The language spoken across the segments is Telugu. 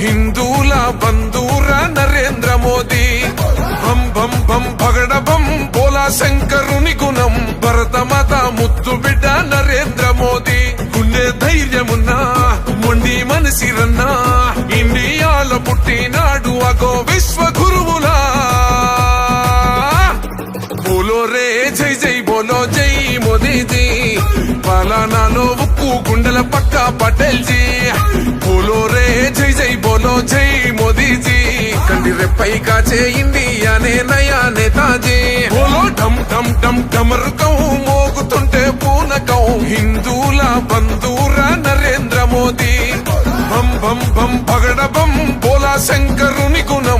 హిందూల బంధూర నరేంద్ర మోదీ. భం భం భం పగడ భం బోలా శంకరుని గుణం. భరతమాత ముద్దు బిడ్డ నరేంద్ర మోదీ. గుండె ధైర్యమున్నా మొండి మనసిరన్నా. ఇండియాల పుట్టినాడు అగో విశ్వ గురువులా బోలో రే జై జై బోలో జై మోదీజీ. పలానాలో ఉక్కు గుండెల పక్క పటేల్జీ. జై బోలో జై మోదీజీ. కండి రెప్పై కాచే ఇండియానే నయా నేతాజీ బోలో ఢమ్ ఢమ్ ఢమ్ ఢమరుకం మోగుతుంటే పూనకం. హిందూల బంధూర నరేంద్ర మోదీ. బం బం బం పగడ బం బోలా శంకరుని గుణం.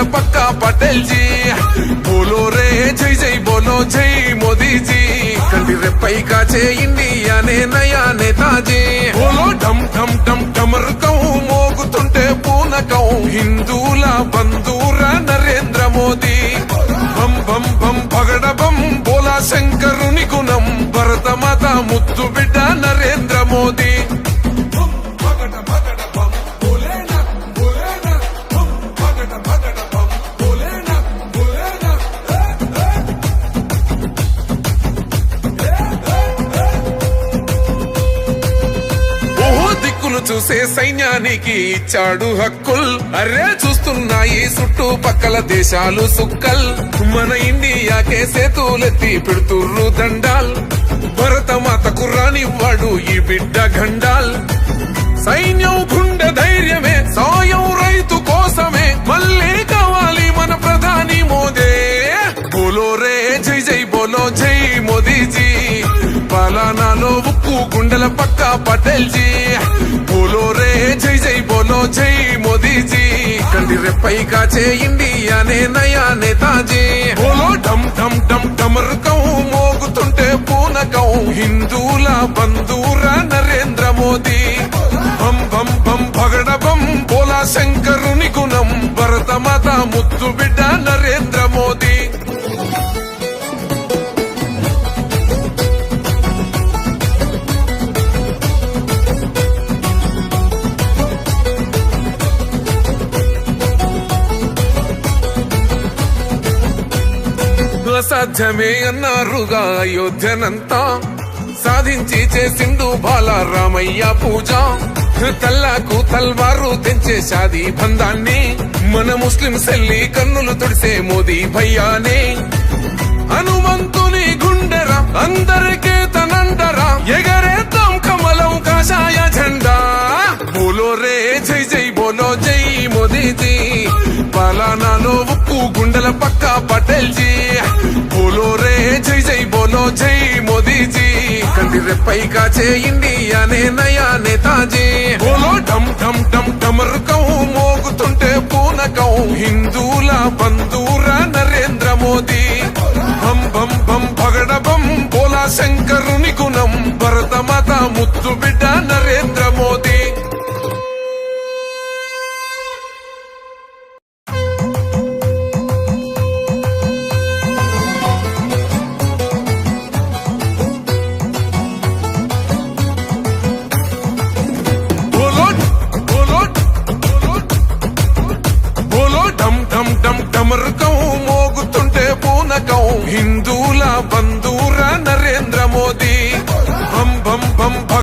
గుండెల పక్క పటేల్ జీ బోలో రే జై జై బోలో జై మోదీజీ. కంటి రెప్పై కాచే ఇండియానే నయా నేతాజీ బోలో ఢమ్ ఢమ్ ఢమ్ ఢమరుకం మోగుతుంటే పూనకం హిందూల బంధూర నరేంద్ర మోదీ. భం భం భం భగడ భం బోలా శంకరుని గుణం. భరతమాత ముద్దు బిడ్డ చూసే సైన్యానికి ఇచ్చాడు హక్కుల్. అరే చూస్తున్నాయి చుట్టూ పక్కల దేశాలు సుక్కల్. మన ఇండియాకే సేతులెత్తి పెడుతుర్రు దండాల్. భరత భరతమాతకు రానివ్వాడు ఈ బిడ్డ గండాల్ సైన్యం గుండె ధైర్యమే సాయం రైతు కోసమే. మళ్ళీ కావాలి మన ప్రధాని మోదే. బోలో రే జై జై బోలో జై మోదీజీ. పలానాలో ఉక్కు గుండెల పక్క పటేల్ జీ బోలో రే జై జై బోలో జై మోదీజీ. కండి రెప్పై కాచే ఇండియానే నయా నేతాజీ బోలో డమ్ డమ్ ఢమ్ ఢమరుకం మోగుతుంటే పూనకం హిందూల బంధూర నరేంద్ర మోదీ. బం బం బం భగడ బం బోలా శంకరుని అసాధ్యమే అన్నారుగా అయోధ్యనంతా. సాధించి చేసిండు బాలారామయ్య పూజ. తల్లాకు తల్వారు తెంచే షాదీ బంధాన్ని. మన ముస్లిం సెల్లి కన్నులు తుడిసే మోదీ భయ్యానే. హనుమంతుని గుండెరా అందరికే తనండరా ఎగరేద్దాం కమలం కాషాయ జెండా బోలో రే జై జై బోలో జై మోదీజీ. పలానాలో గుండెల పక్క పటేల్ జీ. బోలో రే జై జై బోలో జై మోదీజీ. కంటి రెప్పై కాచే ఇండియానే నయా నేతాజీ. బోలో డమ్ డమ్ ఢమ్ ఢమరుకం మోగుతుంటే పూనకం హిందూల బంధూర నరేంద్ర మోదీ. బం బం బం భగడ భం బోలా శంకరుని గుణం. భరత మాత ముత్తు బిడ్డ ఢమ్ మోగుతుంటే పూనకం. హిందూల బంధూర